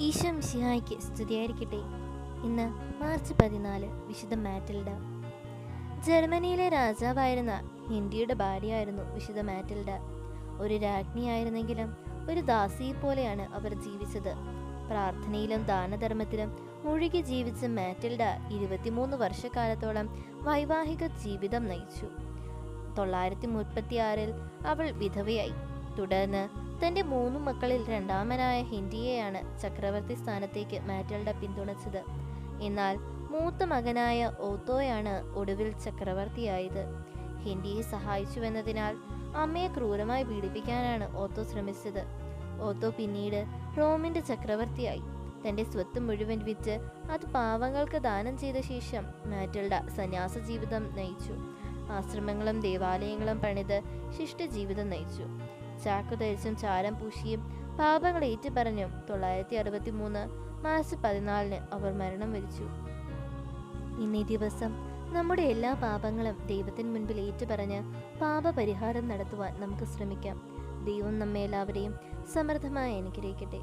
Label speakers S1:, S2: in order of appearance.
S1: ഈശോ മിശിഹായ്ക്ക് സ്തുതിയായിരിക്കട്ടെ. ഇന്ന് മാർച്ച് പതിനാല് വിശുദ്ധ മാറ്റിൽഡ. ജർമ്മനിയിലെ രാജാവായിരുന്ന ഹിന്ദിയുടെ ഭാര്യയായിരുന്നു വിശുദ്ധ മാറ്റിൽഡ. ഒരു രാജ്ഞിയായിരുന്നെങ്കിലും ഒരു ദാസിയെ പോലെയാണ് അവർ ജീവിച്ചത്. പ്രാർത്ഥനയിലും ദാനധർമ്മത്തിലും മുഴുകി ജീവിച്ച മാറ്റിൽഡ ഇരുപത്തിമൂന്ന് വർഷക്കാലത്തോളം വൈവാഹിക ജീവിതം നയിച്ചു. തൊള്ളായിരത്തി മുപ്പത്തിയാറിൽ അവൾ വിധവയായി. തുടർന്ന് തന്റെ മൂന്ന് മക്കളിൽ രണ്ടാമനായ ഹിന്ദിയെയാണ് ചക്രവർത്തി സ്ഥാനത്തേക്ക് മാറ്റൽഡ പിന്തുണച്ചത്. എന്നാൽ മൂത്ത മകനായ ഓത്തോയാണ് ഒടുവിൽ ചക്രവർത്തിയായത്. ഹിന്ദിയെ സഹായിച്ചുവെന്നതിനാൽ അമ്മയെ ക്രൂരമായി പീഡിപ്പിക്കാനാണ് ഓത്തോ ശ്രമിച്ചത്. ഓത്തോ പിന്നീട് റോമിന്റെ ചക്രവർത്തിയായി. തന്റെ സ്വത്ത് മുഴുവൻ വിറ്റ് അത് പാവങ്ങൾക്ക് ദാനം ചെയ്ത ശേഷം മാറ്റൽഡ സന്യാസ ജീവിതം നയിച്ചു. ആശ്രമങ്ങളും ദേവാലയങ്ങളും പണിത് ശിഷ്ട ജീവിതം നയിച്ചു. ചാക്കു ധരിച്ചും ചാരം പൂശിയും പാപങ്ങൾ ഏറ്റുപറഞ്ഞും തൊള്ളായിരത്തി അറുപത്തി മൂന്ന് മാർച്ച് പതിനാലിന് അവർ മരണം വരിച്ചു. ഇന്നീ ദിവസം നമ്മുടെ എല്ലാ പാപങ്ങളും ദൈവത്തിന് മുൻപിൽ ഏറ്റുപറഞ്ഞ് പാപപരിഹാരം നടത്തുവാൻ നമുക്ക് ശ്രമിക്കാം. ദൈവം നമ്മെ എല്ലാവരെയും സമൃദ്ധമായി അനുഗ്രഹിക്കട്ടെ.